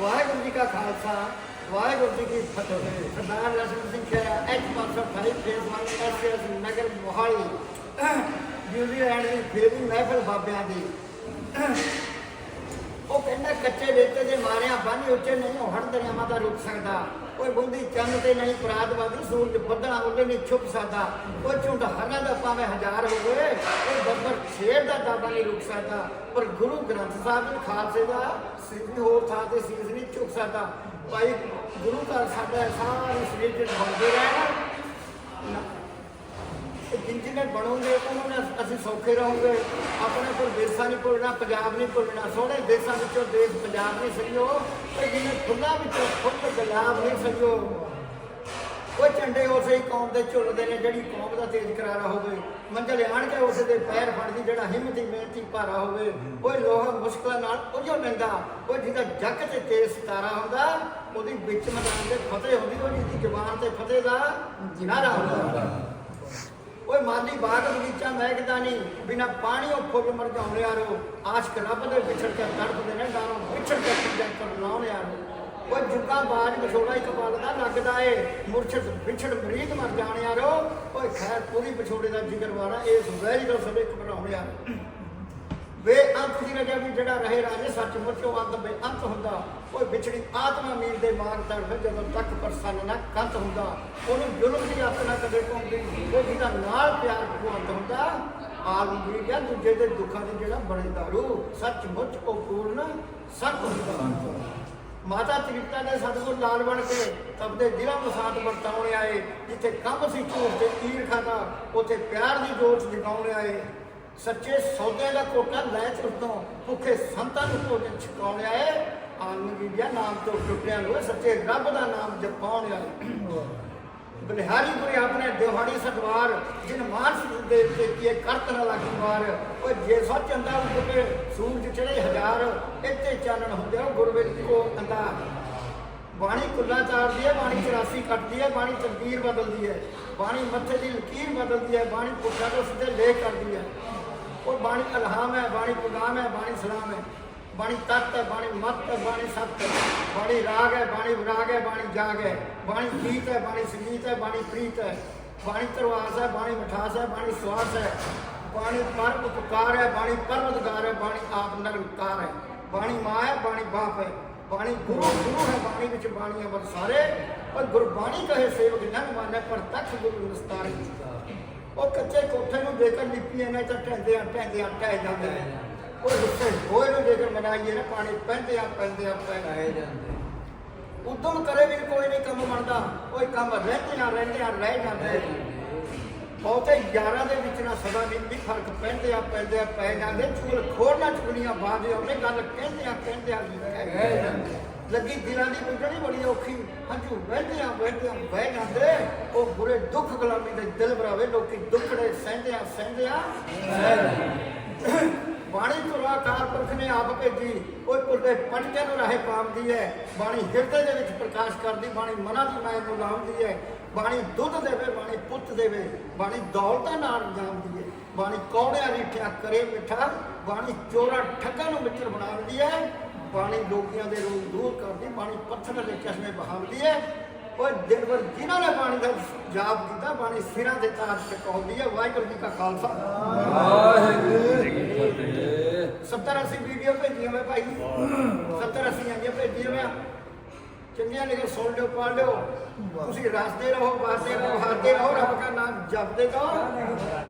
ਵਾਹਿਗੁਰੂ ਜੀ ਕਾ ਖਾਲਸਾ, ਵਾਹਿਗੁਰੂ ਜੀ ਕੀ ਫਤਿਹ। Sardar Rasam Singh Khera H 528 phase 1 SS Nagar Mohali New Zealand ਦੀ ਫੇਰੀ ਮਹਿਫਲ ਬਾਬਿਆਂ ਦੀ। ਉਹ ਕਹਿੰਦਾ, ਕੱਚੇ ਰੇਤੇ ਦੇ ਮਾਰਿਆ ਬੰਨ ਉੱਚੇ ਨਹੀਂ, ਉਹ ਹੜ ਦਰਿਆਵਾਂ ਦਾ ਰੁਕ ਸਕਦਾ। ਕੋਈ ਬੁੰਦੀ ਚੰਨ ਤੇ ਨਹੀਂ ਪ੍ਰਾਦਵਾਦੀ ਸੂਰਜ ਬੱਦਲਾਂ ਉਹਦੇ ਨਹੀਂ ਛੁਪ ਸਕਦਾ। ਉਹ ਝੁੰਡ ਹਰਾਂ ਦਾ ਭਾਵੇਂ ਹਜ਼ਾਰ ਹੋਵੇ ਸ਼ੇਰ ਨਹੀਂ ਰੁਕ ਸਕਦਾ ਪਰ ਗੁਰੂ ਗ੍ਰੰਥ ਸਾਹਿਬ ਦੇ ਖਾਲਸੇ ਦਾ ਸਿਰ ਹੋਰ ਥਾਂ ਤੇ ਸੀਸ ਨਹੀਂ ਝੁਕ ਸਕਦਾ। ਭਾਈ ਗੁਰੂ ਘਰ ਸਾਡਾ ਸਾਰੇ ਸਰੀਰ ਚ ਬੰਦੇ ਰਹਿਣ ਇਹ ਜਿੰਨੇ ਬਣੋਗੇ, ਉਹਨਾਂ ਨਾਲ ਅਸੀਂ ਸੌਖੇ ਰਹੋਗੇ। ਆਪਣੇ ਕੋਲ ਦੇਸਾਂ ਨਹੀਂ ਭੁੱਲਣਾ, ਪੰਜਾਬ ਨਹੀਂ ਭੁੱਲਣਾ। ਸੋਹਣੇ ਦੇਸਾਂ ਵਿੱਚੋਂ ਦੇਸ਼ ਪੰਜਾਬ ਨਹੀਂ ਸਜੋ ਪਰ ਜਿੰਨੇ ਫੁੱਲਾਂ ਵਿੱਚੋਂ ਖੁੱਲ ਗੁਲਾਬ ਨਹੀਂ ਸਜੋ ਉਹ ਝੰਡੇ ਉਸੇ ਹੀ ਕੌਮ ਦੇ ਝੁੱਲਦੇ ਨੇ, ਜਿਹੜੀ ਕੌਮ ਦਾ ਤੇਜ ਕਰਾਰਾ ਹੋਵੇ। ਮੰਜ਼ਲ ਆਣ ਕੇ ਉਸ ਦੇ ਪੈਰ ਫੜਦੀ, ਜਿਹੜਾ ਹਿੰਮਤੀ, ਮਿਹਨਤੀ ਭਾਰਾ ਹੋਵੇ। ਉਹ ਲੋਹਾ ਮੁਸ਼ਕਲਾਂ ਨਾਲ ਉਜੋ ਲੈਂਦਾ। ਉਹ ਜਿਹਦਾ ਜੱਗ ਤੇ ਤੇਜ਼ ਸਤਾਰਾ ਹੁੰਦਾ, ਉਹਦੀ ਵਿੱਚ ਮੈਦਾਨ ਦੇ ਫਤਿਹ ਹੁੰਦੀ ਉਹ ਜਿਹਦੀ ਜ਼ੁਬਾਨ ਤੇ ਫਤਿਹ ਦਾ ਨਾਰਾ ਹੁੰਦਾ। ਓਏ ਮਾਲੀ ਬਾਗ ਬਗੀਚਾ ਮਹਿਕਦਾ ਨਹੀਂ, ਬਿਨਾ ਪਾਣੀ ਉਹ ਫੁੱਲ ਮਰ ਜਾਉਂਦੇ ਯਾਰੋ ਆਸ਼ਕ ਰੱਬ ਦੇ ਵਿਛੜ ਕੇ ਤੜਪਦੇ ਨੇ ਗਾਣੋਂ ਵਿਛੜ ਕੇ ਪੁੱਜਾ ਕਰ ਲਾਉਣ ਯਾਰੋ ਜੁਗਾ ਬਾਜ ਵਿਛੋੜਾ ਇੱਕ ਪਲ ਦਾ ਲੱਗਦਾ ਏ। ਮੁਰਸ਼ਦ ਵਿਛੜ ਮਰੀਦ ਮਰ ਜਾਣ ਯਾਰੋ ਓਏ ਖੈਰ, ਪੂਰੀ ਵਿਛੋੜੇ ਦਾ ਜ਼ਿਕਰ ਵਾਲਾ ਇਸ ਵੈਰੀ ਦਾ ਸਭ ਇੱਕ ਯਾਰ ਵੇ ਅੰਤ ਦੀ ਰਜਾ ਵੀ ਜਿਹੜਾ ਰਹੇ ਰਾਜੇ ਸੱਚਮੁੱਚ ਉਹ ਅੰਤ ਬੇ ਅੰਤ ਹੁੰਦਾ। ਓਏ ਵਿਛੜੀ ਆਤਮਾ ਮੀਰ ਦੇ ਮਾਰ ਤੜਫ ਜਦੋਂ ਤੱਕ ਪ੍ਰਸੰਨ ਨਾ ਕੰਤ ਹੁੰਦਾ। ਉਹਨੂੰ ਜ਼ੁਲਮ ਦੀ ਹੱਥ ਕਦੇ ਪਾਉਂਦੀ ਉਹ ਜਿਹਦਾ ਨਾਲ ਪਿਆਰ ਭਗਵੰਤ ਹੁੰਦਾ ਆਲਮ ਵੀ ਦੂਜੇ ਦੇ ਦੁੱਖਾਂ ਦੇ ਜਿਹੜਾ ਬਣੇ ਦਾਰੂ। ਸੱਚਮੁੱਚ ਉਹ ਪੂਰਨ ਸਤ ਹੁੰਦਾ। ਮਾਤਾ ਤ੍ਰਿਪਤਾ ਨੇ ਸਤਿਗੁਰ ਲਾਲ ਬਣ ਕੇ ਤਬਦੇ ਦਿਲਾਂ ਨੂੰ ਵਰਤਾਉਣ ਆਏ, ਜਿੱਥੇ ਕੰਮ ਸੀ ਝੂਠ ਤੇ ਤੀਰ ਖਾਦਾ ਉੱਥੇ ਪਿਆਰ ਦੀ ਜੋਤ ਜਗਾਉਣ ਆਏ। ਸੱਚੇ ਸੌਦੇ ਦਾ ਕੋਟਾ ਲੈ ਚੁੱਤੋਂ ਭੁੱਖੇ ਸੰਤਾਂ ਨੂੰ ਭੋਜਨ ਛਕਾਉਣ ਆਏ। ਆਨੰਦ ਦਿਆ ਨਾਮ ਤੋਂ ਟੁੱਟਿਆ ਲੋਏ ਸੱਚੇ ਰੱਬ ਦਾ ਨਾਮ ਜਪਾਉਣ ਆਏ। ਬਲਿਹਾਰੀ ਗੁਰੇ ਆਪਣੇ ਦਿਹਾੜੀ ਸਦਵਾਰ ਜਿਨ ਮਾਨਸ ਦੇ ਉੱਤੇ ਕੀਏ ਕਰਤ ਨਾ ਲੱਗੀ ਵਾਰ ਓਏ ਜੇ ਸੱਚ ਅੰਦਾ ਉੱਤੇ ਸੂਰਜ ਚੜੇ ਹਜ਼ਾਰ, ਇੱਥੇ ਚਾਨਣ ਹੁੰਦੇ ਉਹ ਗੁਰਵੇਦ ਕੋ ਅੰਦਾ ਬਾਣੀ ਕੁੱਲਾ ਚਾਰਦੀ ਹੈ, ਬਾਣੀ 84 ਕੱਟਦੀ ਹੈ, ਬਾਣੀ ਤਕਦੀਰ ਬਦਲਦੀ ਹੈ। ਬਾਣੀ ਮੱਥੇ ਦੀ ਲਕੀਰ ਬਦਲਦੀ ਹੈ, ਬਾਣੀ ਪੁੱਠਾ ਤੋਂ ਸਿੱਧੇ ਲੇਖ ਕਰਦੀ ਹੈ। ਉਹ ਬਾਣੀ ਅਲਹਾਮ ਹੈ, ਬਾਣੀ ਪੁਗਾਮ ਹੈ, ਬਾਣੀ ਸਲਾਮ ਹੈ। ਬਾਣੀ ਤਤ ਹੈ ਬਾਣੀ ਮਤ ਹੈ ਬਾਣੀ ਸਤ ਹੈ ਬਾਣੀ ਰਾਗ ਹੈ ਬਾਣੀ ਵਿਰਾਗ ਹੈ ਬਾਣੀ ਜਾਗ ਹੈ ਬਾਣੀ ਗੀਤ ਹੈ ਬਾਣੀ ਸੰਗੀਤ ਹੈ ਬਾਣੀ ਪ੍ਰੀਤ ਹੈ ਬਾਣੀ ਤਰਵਾਸ ਹੈ ਬਾਣੀ ਮਠਾਸ ਹੈ ਬਾਣੀ ਸਵਾਸ ਹੈ ਬਾਣੀ ਪਰ ਉਪਕਾਰ ਹੈ ਬਾਣੀ ਪਰਵਤਗਾਰ ਹੈ ਬਾਣੀ ਆਪ ਨਿਰੰਕਾਰ ਹੈ ਬਾਣੀ ਮਾਂ ਹੈ ਬਾਣੀ ਬਾਪ ਹੈ ਬਾਣੀ ਗੁਰੂ ਗੁਰੂ ਹੈ ਬਾਣੀ ਵਿੱਚ ਬਾਣੀਆਂ ਵਰ ਸਾਰੇ ਪਰ ਗੁਰਬਾਣੀ ਕਹੇ ਸੇਵਕ ਨੰਗ ਮਾਨੇ ਪਰ ਤਖ ਗੁਰੂ ਵਿਸਤਾਰੇ ਉਹ ਕੱਚੇ ਕੋਠੇ ਨੂੰ ਦੇ ਕੇ ਲਿਪੀਆਂ ਨੇ ਤਾਂ ਢਹਿੰਦੇ ਆ ਢਹਿੰਦੇ ਆ ਢਹਿ ਜਾਂਦੇ ਨੇ ਉਹ ਰੁੱਸੇ ਹੋਏ ਨੂੰ ਕੇ ਮਨਾਈਏ ਨਾ ਪਾਣੀ ਪੈਂਦੇ ਆ ਪੈਂਦੇ ਆ ਪੈਂਦੇ ਆਏ ਜਾਂਦੇ। ਉਦਮ ਕਰੇ ਵੀ ਕੋਈ ਨਹੀਂ ਕੰਮ ਬਣਦਾ। ਕੋਈ ਕੰਮ ਰਹਿੰਦੇ ਆ ਰਹਿੰਦੇ ਆ ਰਹਿ ਜਾਂਦੇ ਬਹੁਤੇ ਯਾਰਾਂ ਦੇ ਵਿੱਚ ਨਾ ਸਦਾ ਨਹੀਂ ਵੀ ਫ਼ਰਕ। ਪੈਂਦੇ ਆ ਪੈਂਦੇ ਆ ਪੈ ਜਾਂਦੇ। ਚੁਗਲ ਖੋੜਨਾ ਚੁਗਲੀਆਂ ਬਾਦੇ ਉਹਨੇ ਗੱਲ ਕਹਿੰਦੇ ਆ ਕਹਿੰਦੇ ਆ ਰਹਿ ਜਾਂਦੇ। ਲੱਗੀ ਦਿਲਾਂ ਦੀ ਬੁੱਝਣੀ ਬੜੀ ਔਖੀ। ਹੰਝੂ ਵਹਿੰਦੇ ਆ ਵਹਿੰਦੇ ਆ ਵਹਿ ਜਾਂਦੇ। ਉਹ ਬੁਰੇ ਦੁੱਖ ਗੁਲਾਮੀ ਦੇ ਦਿਲ ਭਰਾਵੇ। ਲੋਕੀ ਦੁੱਖੜੇ ਸਹਿੰਦੇ ਆ ਸਹਿੰਦੇ ਆ। ਬਾਣੀ ਤੁਲਾਕਾਰ ਪੁਰਖ ਨੇ ਆਪ ਭੇਜੀ। ਉਹ ਪੁਰਦੇ ਪਟਕੇ ਨੂੰ ਰਾਹੇ ਪਾਉਂਦੀ ਹੈ। ਬਾਣੀ ਹਿਰਦੇ ਦੇ ਵਿੱਚ ਪ੍ਰਕਾਸ਼ ਕਰਦੀ, ਬਾਣੀ ਮਨਾਂ ਦੀ ਮਾਇਆ ਨੂੰ ਲਾਉਂਦੀ ਹੈ। ਬਾਣੀ ਦੁੱਧ ਦੇਵੇ, ਬਾਣੀ ਪੁੱਤ ਦੇਵੇ, ਬਾਣੀ ਦੌਲਤਾਂ ਨਾਲ ਜਾਂਦੀ ਹੈ। ਬਾਣੀ ਕੌੜਿਆਂ ਰੀਠਿਆ ਕਰੇ ਮਿੱਠਾ, ਬਾਣੀ ਚੋਰਾ ਠੱਗਾਂ ਨੂੰ ਮਿੱਤਰ ਬਣਾਉਂਦੀ ਹੈ। ਬਾਣੀ ਲੋਕੀਆਂ ਦੇ ਰੋਗ ਦੂਰ ਕਰਦੀ, ਬਾਣੀ ਪੱਥਰ ਦੇ ਚਸ਼ਮੇ ਬਹਾਉਂਦੀ ਹੈ। ਉਹ ਦਿਨ ਭਰ ਜਿਨ੍ਹਾਂ ਨੇ ਬਾਣੀ ਦਾ ਜਾਪ ਕੀਤਾ, ਬਾਣੀ ਸਿਰਾਂ ਦੇ ਤਾਰ ਚਕਾਉਂਦੀ ਹੈ। ਵਾਹਿਗੁਰੂ ਜੀ ਕਾ ਖਾਲਸਾ। ਵਾਹਿਗੁਰੂ 70 80 ਵੀਡੀਓ ਭੇਜੀਆਂ ਮੈਂ ਭਾਈ। 70 80 ਆਈਆਂ ਭੇਜੀਆਂ ਮੈਂ। ਚੰਗੀਆਂ ਲਿਖੇ ਸੁਣ ਲਿਓ ਪੜ੍ਹ ਲਿਓ। ਤੁਸੀਂ ਰਸਤੇ ਰਹੋ ਬਾਤੇ ਰਹੋ, ਹਾਰਦੇ ਰਹੋ, ਰੱਬ ਦਾ ਨਾਮ ਜਪਦੇ ਰਹੋ।